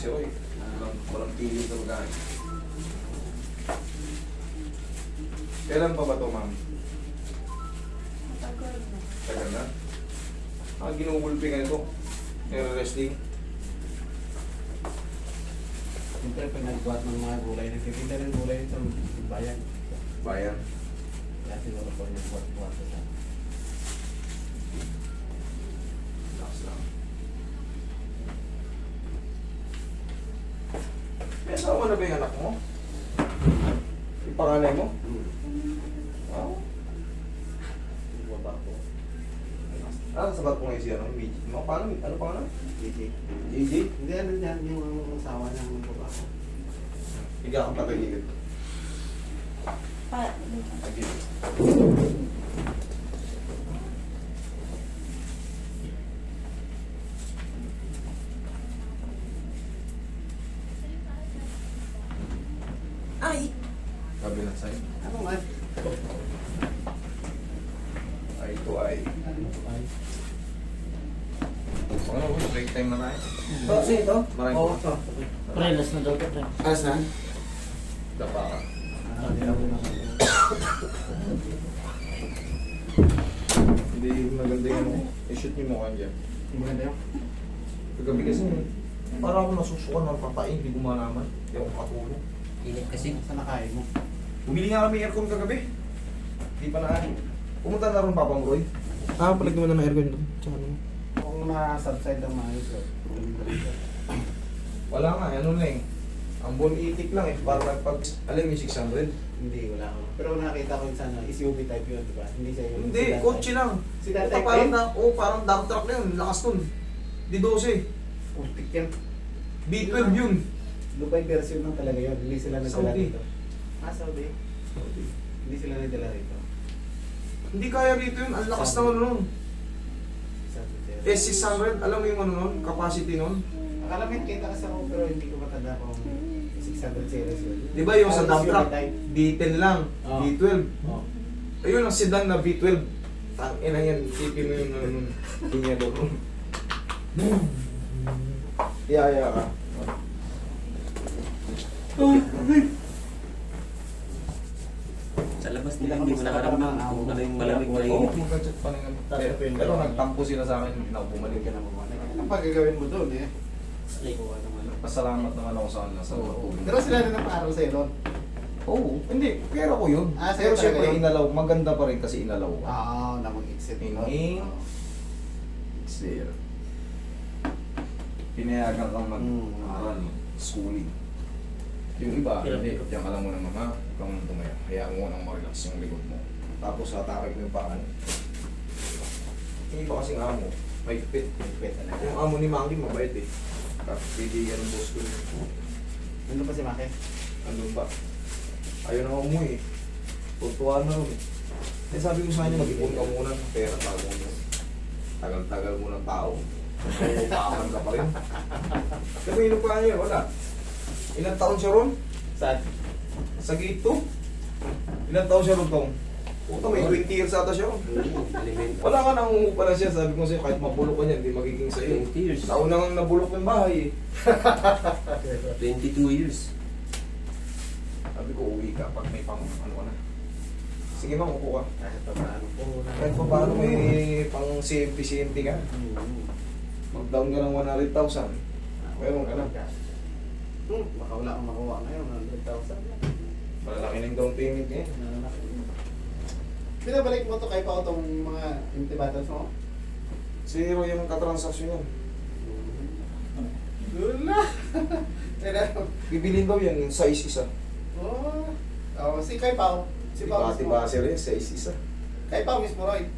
si Roy. Walang, walang pili sa lugar. Kailan pa ba to, ma'am? Tagal na. Tagal na? Ah, ginugulpi ka nito. Nire-resting. Siyempre, pag nagbuhat ng mga gulay, nagtitinda ng gulay ito, bayan. Bayan. Kaya siguro po nagbuhat-buhat sa Relax lang. May asawa na ba yung anak mo? Yung panganay mo? Wow. Baba po. Ah, sabat ko ngayon siya, ano? Midget mo? Paano? Ano pa ano? DJ. JJ? Hindi, ano yan, yung asawa ng baba ko. Higa kang patagilid. Pa, Tagilid. Ay! Kabilang sa'yo. Ano nga? Eye to. Ano ay? Ano, break time na tayo. Ito, kasi ito. Maraming Oo, po. to. Prelas na daw ito. pre. Alas na? Dapa ka. Hindi na. Maganda yung. I-shoot niyo mo kanya. Yung maganda yun? Kagabi kasi, parang ako nasusukan ng papain, hindi ko malaman. Hindi ako katulong. Init kasi. Saan nakain mo? Bumili nga kami aircon kagabi. Hindi pa na Pumunta na ron Papang Roy. Ah, palag naman na ng aircon doon. Tsaka ano. Kung na-subside ang maayos ko. Wala nga, ano na eh. Ang bon itik lang eh. Para nagpag, alam mo yung 600? Hindi, wala ko. Pero nakita ko yung sana, SUV type yun, di ba? Hindi siya yung... Hindi, sedan kotse lang. Si Tatay parang, na, oh, parang dump truck na yun. Lakas nun. Di 12. Putik yan. B12 yun. Dubai version lang talaga yun. Hindi sila nagdala Saudi. rito. Ah, Saudi. Hindi sila nagdala rito. Hindi kaya rito yun. Ang lakas naman nun. Saudi sir. S600, alam mo yung ano nun? Capacity nun? Akala mo yung kita kasi ako pero hindi ko matanda kung 600 series yun. Di ba yung sa dump truck? SUV type. B10 lang. Oh. B12. Oh. Ayun ang sedan na B12. Tang ina yan, sipin mo yung ano nun. Linya doon. Iyaya ka. Sa labas Hindi nila, hindi mo nakaramdam ka kung ano yung malamig na Oo, init. mag-gadget pa rin Pero, pero nagtampo sila sa akin, hindi na ako bumalik. Ka na bumalik. Ang pagagawin mo doon eh. Pasalamat naman ako sa kanila sa Oo. pagtulong. Pero sila rin ang paaral sa'yo doon. Oo, hindi, pera ko yun. Ah, pero sa'yo syempre, talaga yun? inalaw, maganda pa rin kasi inalaw ka. Ah, na mag-exit. Inhale. Exhale. Pinayagan kang Mm. mag-aral, schooling. Yung iba, Hirap hindi. Diyan ka lang muna mama, ikaw muna tumaya. Hayaan mo nang ma-relax yung likod mo. Tapos atake mo yung paa mo. Yung iba kasing amo, may fit. Wait, talaga. Yung amo ni Mangi, mabait eh. Tapos bibigyan ng boss ko. Nandun pa si Maki? Andun ba? Ayaw na umuwi eh. Tutuwa na rin eh. Eh sabi ko sa kanya, mag-ipon ka muna ng pera bago mo. Tagal-tagal mo ng tao. Upakan ka pa rin. Kasi may inupahan niya, wala. Ilang taon siya ron? Saan? Sa gate 2? Ilang taon siya ron tong? Puta, may 20 years ata siya ron. Wala ka nang pala siya. Sabi ko sa'yo, kahit mabulok ka niya, hindi magiging sa'yo. 20 years. Nauna nang nabulok yung bahay eh. 22 years. Sabi ko, uwi ka pag may pang ano ka na. Sige ma'am, upo ka. Kahit pa paano po. Kahit pa paano may pang CMP-CMP ka. Mag-down ka ng 100,000. Meron ka na. Hmm, baka wala akong makuha ngayon. 100,000. Malalaki ng down payment niya. Pinabalik mo to kay pa itong mga empty bottles mo? Zero yung katransaksyon. Wala. Kaya Bibilin daw yan, yung size isa. Oh. Oh, si Kay Pao. Si Pao mismo. Bati-bati rin, size isa. Kay Pao mismo, Roy.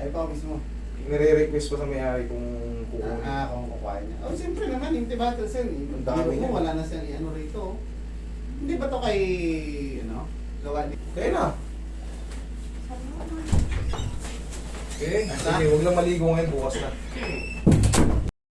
Kay Pao mismo. Nire-request pa sa may-ari kung Ah, kukunin. ah, kung kukuha niya. Oh, siyempre naman, empty bottles yan. Ang dami Hindi niya. mo, wala na siyang ano rito. Hindi ba to kay, ano, gawa ni... Kaya na. Okay, sige, huwag lang maligo ngayon, bukas na.